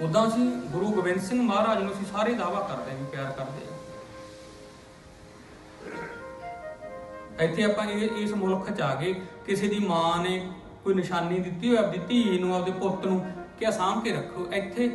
ਉਦਾਂ ਅਸੀਂ ਗੁਰੂ ਗੋਬਿੰਦ ਸਿੰਘ ਮਹਾਰਾਜ ਨੂੰ ਅਸੀਂ ਸਾਰੇ ਦਾਵਾ ਕਰਦੇ ਵੀ ਪਿਆਰ ਕਰਦੇ ਹਾਂ। ਇੱਥੇ ਆਪਾਂ ਇਸ ਮੁਲਕ 'ਚ ਆ ਗਏ। ਕਿਸੇ ਦੀ ਮਾਂ ਨੇ ਕੋਈ ਨਿਸ਼ਾਨੀ ਦਿੱਤੀ ਹੋਈ ਆਪਦੀ ਧੀ ਨੂੰ, ਆਪਦੇ ਪੁੱਤ ਨੂੰ, ਕਿ ਆਹ ਸਾਂਭ ਕੇ ਰੱਖੋ। ਇੱਥੇ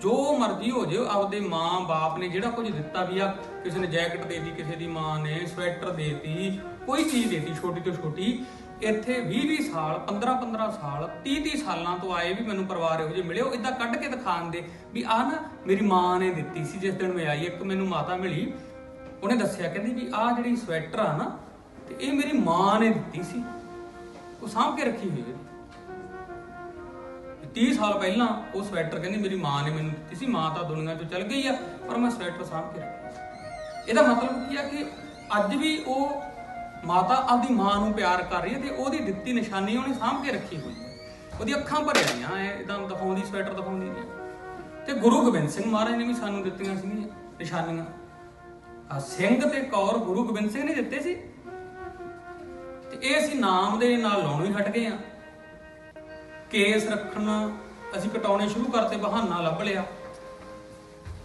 ਜੋ ਮਰਜ਼ੀ ਹੋ ਜਾਏ ਆਪਦੇ ਮਾਂ, ਬਾਪ ਨੇ ਜਿਹੜਾ ਕੁਝ ਦਿੱਤਾ ਵੀ ਆ, ਕਿਸੇ ਨੇ ਜੈਕਟ ਦੇਤੀ, ਕਿਸੇ ਦੀ ਮਾਂ ਨੇ ਸਵੈਟਰ ਦੇਤੀ, ਕੋਈ ਚੀਜ਼ ਦੇਤੀ, ਛੋਟੀ ਤੋਂ ਛੋਟੀ। ਇੱਥੇ 20 20 ਸਾਲ 15 15 ਸਾਲ 30 30 ਸਾਲਾਂ ਤੋਂ ਆਏ ਵੀ ਮੈਨੂੰ ਪਰਿਵਾਰ ਇਹੋ ਜਿਹੇ ਮਿਲੇ। ਉਹ ਇਦਾਂ ਕੱਢ ਕੇ ਦਿਖਾਣ ਦੇ ਵੀ ਆਹ ਨਾ ਮੇਰੀ ਮਾਂ ਨੇ ਦਿੱਤੀ ਸੀ, ਜਿਸ ਦਿਨ ਮੈਂ ਆਈ, ਇੱਕ ਮੈਨੂੰ ਮਾਤਾ ਮਿਲੀ। ਉਹਨੇ ਦੱਸਿਆ, ਕਹਿੰਦੀ ਵੀ ਆਹ ਜਿਹੜੀ ਸਵੈਟਰ ਆ ਨਾ, ਤੇ ਇਹ ਮੇਰੀ ਮਾਂ ਨੇ ਦਿੱਤੀ ਸੀ। ਉਹ ਸਾਂਭ ਕੇ ਰੱਖੀ ਹੋਈ ਹੈ। 30 ਸਾਲ ਪਹਿਲਾਂ ਉਹ ਸਵੈਟਰ ਕਹਿੰਦੀ ਮੇਰੀ ਮਾਂ ਨੇ ਮੈਨੂੰ ਦਿੱਤੀ ਸੀ, ਮਾਂ ਤਾਂ ਦੁਨੀਆ ਤੋਂ ਚਲ ਗਈ ਆ, ਪਰ ਮੈਂ ਸਵੈਟਰ ਸਾਂਭ ਕੇ ਰੱਖਿਆ ਇਹਦਾ ਮਤਲਬ ਕੀ ਆ ਕਿ ਅੱਜ ਵੀ ਉਹ ਮਾਤਾ ਆਪਦੀ ਮਾਂ ਨੂੰ ਪਿਆਰ ਕਰ ਰਹੀ ਹੈ ਤੇ ਉਹਦੀ ਦਿੱਤੀ ਨਿਸ਼ਾਨੀ ਉਹਨੇ ਸਾਂਭ ਕੇ ਰੱਖੀ ਹੋਈ ਹੈ। ਉਹਦੀ ਅੱਖਾਂ ਭਰ ਆਈਆਂ ਇਦਾਂ ਦਿਖਾਉਂਦੀ, ਸਵੈਟਰ ਦਿਖਾਉਂਦੀ ਨਹੀਂ ਤੇ ਗੁਰੂ ਗੋਬਿੰਦ ਸਿੰਘ ਮਹਾਰਾਜ ਨੇ ਵੀ ਸਾਨੂੰ ਦਿੱਤੀਆਂ ਸੀ ਨਿਸ਼ਾਨੀਆਂ। ਆ ਸਿੰਘ ਤੇ ਕੌਰ ਗੁਰੂ ਗੋਬਿੰਦ ਸਿੰਘ ਨੇ ਦਿੱਤੇ ਸੀ। ਤੇ ਇਹ ਅਸੀਂ ਨਾਮ ਦੇ ਨਾਲ ਲਾਉਣੋਂ ਹੀ ਹਟ ਗਏ ਆ ਕੇਸ ਰੱਖਣ ਅਸੀਂ ਕਟਾਉਣੇ ਸ਼ੁਰੂ ਕਰਤੇ, ਬਹਾਨਾ ਲੱਭ ਲਿਆ।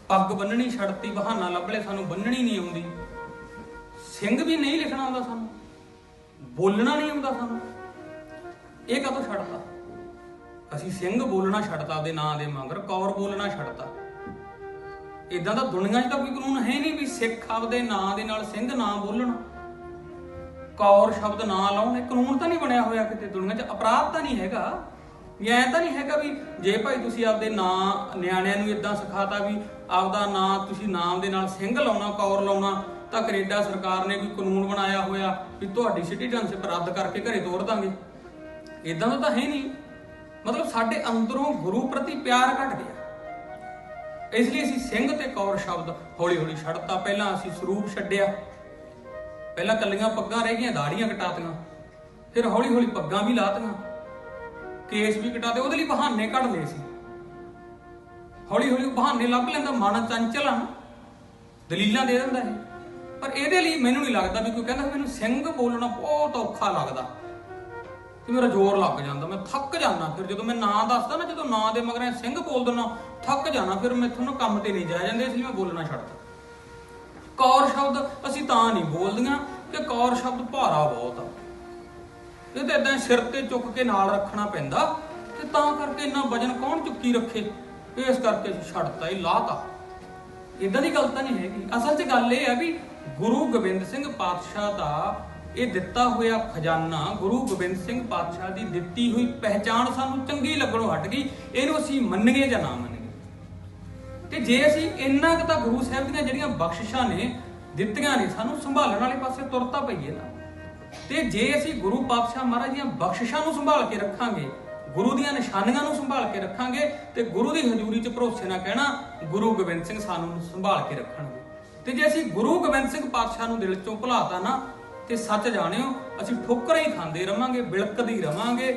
ਪੱਗ ਬੰਨਣੀ ਛੱਡਤੀ, ਬਹਾਨਾ ਲੱਭ ਲਿਆ, ਸਾਨੂੰ ਬੰਨਣੀ ਨਹੀਂ ਆਉਂਦੀ। ਸਿੰਘ ਵੀ ਨਹੀਂ ਲਿਖਣਾ ਆਉਂਦਾ ਸਾਨੂੰ। ਬੋਲਣਾ ਨਹੀਂ ਆਉਂਦਾ ਸਾਨੂੰ। ਇਹ ਕਦੋਂ ਛੱਡਤਾ? ਅਸੀਂ ਸਿੰਘ ਬੋਲਣਾ ਛੱਡਤਾ ਦੇ ਨਾਂ ਦੇ ਮਗਰ ਕੌਰ ਬੋਲਣਾ ਛੱਡਤਾ। ਇਦਾਂ ਦਾ ਦੁਨੀਆ 'ਚ ਤਾਂ ਕੋਈ ਕਾਨੂੰਨ ਹੈ ਨਹੀਂ ਵੀ ਸਿੱਖ ਆਪਦੇ ਨਾਂ ਦੇ ਨਾਲ ਸਿੰਘ ਨਾ ਬੋਲਣ। ਕੌਰ ਸ਼ਬਦ ਨਾ ਲਾਉਣ, ਇਹ ਕਾਨੂੰਨ ਤਾਂ ਨਹੀਂ ਬਣਿਆ ਹੋਇਆ ਕਿਤੇ ਦੁਨੀਆ 'ਚ, ਅਪਰਾਧ ਤਾਂ ਨਹੀਂ ਹੈਗਾ। ਵੀ ਐਂ ਤਾਂ ਨਹੀਂ ਹੈਗਾ ਵੀ ਜੇ ਭਾਈ ਤੁਸੀਂ ਆਪਦੇ ਨਾਂ, ਨਿਆਣਿਆਂ ਨੂੰ ਇਦਾਂ ਸਿਖਾਤਾ ਵੀ ਆਪਦਾ ਨਾਂ, ਤੁਸੀਂ ਨਾਮ ਦੇ ਨਾਲ ਸਿੰਘ ਲਾਉਣਾ, ਕੌਰ ਲਾਉਣਾ, ਤਾਂ ਕੈਨੇਡਾ ਸਰਕਾਰ ਨੇ ਕੋਈ ਕਾਨੂੰਨ ਬਣਾਇਆ ਹੋਇਆ ਵੀ ਤੁਹਾਡੀ ਸਿਟੀਜ਼ਨਸ਼ਿਪ ਰੱਦ ਕਰਕੇ ਘਰੇ ਤੋਰ ਦਾਂਗੇ। ਇਦਾਂ ਦਾ ਤਾਂ ਹੈ ਨਹੀਂ। ਮਤਲਬ ਸਾਡੇ ਅੰਦਰੋਂ ਗੁਰੂ ਪ੍ਰਤੀ ਪਿਆਰ ਘਟ ਗਿਆ। ਇਸ ਲਈ ਅਸੀਂ ਸਿੰਘ ਤੇ ਕੌਰ ਸ਼ਬਦ ਹੌਲੀ ਹੌਲੀ ਛੱਡਤਾ। ਪਹਿਲਾਂ ਅਸੀਂ ਸਰੂਪ ਛੱਡਿਆ। ਪਹਿਲਾਂ ਕੱਲੀਆਂ ਪੱਗਾਂ ਰਹਿ ਗਈਆਂ ਦਾੜੀਆਂ ਕਟਾਤੀਆਂ। ਫਿਰ ਹੌਲੀ ਹੌਲੀ ਪੱਗਾਂ ਵੀ ਲਾਤੀਆਂ। ਕੇਸ ਵੀ ਕਟਾਤੇ ਉਹਦੇ ਲਈ ਬਹਾਨੇ ਕੱਢ ਲਏ ਸੀ। ਹੌਲੀ ਹੌਲੀ ਬਹਾਨੇ ਲੱਭ ਲੈਂਦਾ ਮਨ ਚੰਚਲ ਆ ਦਲੀਲਾਂ ਦੇ ਦਿੰਦਾ ਹੈ ਪਰ ਇਹਦੇ ਲਈ ਮੈਨੂੰ ਨਹੀਂ ਲੱਗਦਾ ਵੀ ਕੋਈ ਕਹਿੰਦਾ ਮੈਨੂੰ ਸਿੰਘ ਬੋਲਣਾ ਬਹੁਤ ਔਖਾ ਲੱਗਦਾ। ਕਿ ਮੇਰਾ ਜ਼ੋਰ ਲੱਗ ਜਾਂਦਾ, ਮੈਂ ਥੱਕ ਜਾਂਦਾ ਫਿਰ। ਜਦੋਂ ਮੈਂ ਨਾਂ ਦੱਸਦਾ ਨਾ, ਜਦੋਂ ਨਾਂ ਦੇ ਮਗਰ ਸਿੰਘ ਬੋਲ ਦਿੰਦਾ, ਥੱਕ ਜਾਣਾ ਫਿਰ ਮੈਥੋਂ ਨਾ ਕੰਮ ਤੇ ਨਹੀਂ ਜਾਇਆ ਜਾਂਦੇ, ਇਸ ਲਈ ਮੈਂ ਬੋਲਣਾ ਛੱਡਦਾ ਕੌਰ ਸ਼ਬਦ ਅਸੀਂ ਤਾਂ ਨਹੀਂ ਬੋਲਦੀਆਂ ਕਿ ਕੌਰ ਸ਼ਬਦ ਭਾਰਾ ਬਹੁਤ ਆ। ਇਹ ਤਾਂ ਇਦਾਂ ਸਿਰ ਤੇ ਚੁੱਕ ਕੇ ਨਾਲ ਰੱਖਣਾ ਪੈਂਦਾ ਤੇ ਤਾਂ ਕਰਕੇ ਇੰਨਾ ਵਜਨ ਕੌਣ ਚੁੱਕੀ ਰੱਖੇ? ਇਸ ਕਰਕੇ ਅਸੀਂ ਛੱਡਤਾ ਇਹ ਲਾਤਾ ਇਦਾਂ ਦੀ ਗੱਲ ਤਾਂ ਨਹੀਂ ਹੈਗੀ। ਅਸਲ 'ਚ ਗੱਲ ਇਹ ਹੈ ਵੀ ਗੁਰੂ ਗੋਬਿੰਦ ਸਿੰਘ ਪਾਤਸ਼ਾਹ ਦਾ ਇਹ ਦਿੱਤਾ ਹੋਇਆ ਖਜ਼ਾਨਾ ਗੁਰੂ ਗੋਬਿੰਦ ਸਿੰਘ ਪਾਤਸ਼ਾਹ ਦੀ ਦਿੱਤੀ ਹੋਈ ਪਹਿਚਾਣ ਸਾਨੂੰ ਚੰਗੀ ਲੱਗਣੋਂ ਹਟ ਗਈ। ਇਹਨੂੰ ਅਸੀਂ ਮੰਨੀਏ ਜਾਂ ਨਾ ਮੰਨੀਏ। ਤੇ ਜੇ ਅਸੀਂ ਇੰਨਾ ਕੁ ਤਾਂ ਗੁਰੂ ਸਾਹਿਬ ਦੀਆਂ ਜਿਹੜੀਆਂ ਬਖਸ਼ਿਸ਼ਾਂ ਨੇ ਦਿੱਤੀਆਂ ਨੇ, ਸਾਨੂੰ ਸੰਭਾਲਣ ਵਾਲੇ ਪਾਸੇ ਤੁਰਤਾ ਪਈਏ ਨਾ। ਤੇ ਜੇ ਅਸੀਂ ਗੁਰੂ ਪਾਤਸ਼ਾਹ ਮਹਾਰਾਜ ਦੀਆਂ ਬਖਸ਼ਿਸ਼ਾਂ ਨੂੰ ਸੰਭਾਲ ਕੇ ਰੱਖਾਂਗੇ, ਗੁਰੂ ਦੀਆਂ ਨਿਸ਼ਾਨੀਆਂ ਨੂੰ ਸੰਭਾਲ ਕੇ ਰੱਖਾਂਗੇ ਤੇ ਗੁਰੂ ਦੀ ਹਜ਼ੂਰੀ 'ਚ ਭਰੋਸੇ ਨਾਲ ਕਹਿਣਾ, ਗੁਰੂ ਗੋਬਿੰਦ ਸਿੰਘ ਸਾਨੂੰ ਸੰਭਾਲ ਕੇ ਰੱਖਣਗੇ। ਤੇ ਜੇ ਅਸੀਂ ਗੁਰੂ ਗੋਬਿੰਦ ਸਿੰਘ ਪਾਤਸ਼ਾਹ ਨੂੰ ਦਿਲ 'ਚੋਂ ਭੁਲਾਤਾ ਨਾ, ਤੇ ਸੱਚ ਜਾਣਿਓ, ਅਸੀਂ ਠੋਕਰਾਂ ਹੀ ਖਾਂਦੇ ਰਵਾਂਗੇ, ਬਿਲਕਦੇ ਹੀ ਰਵਾਂਗੇ।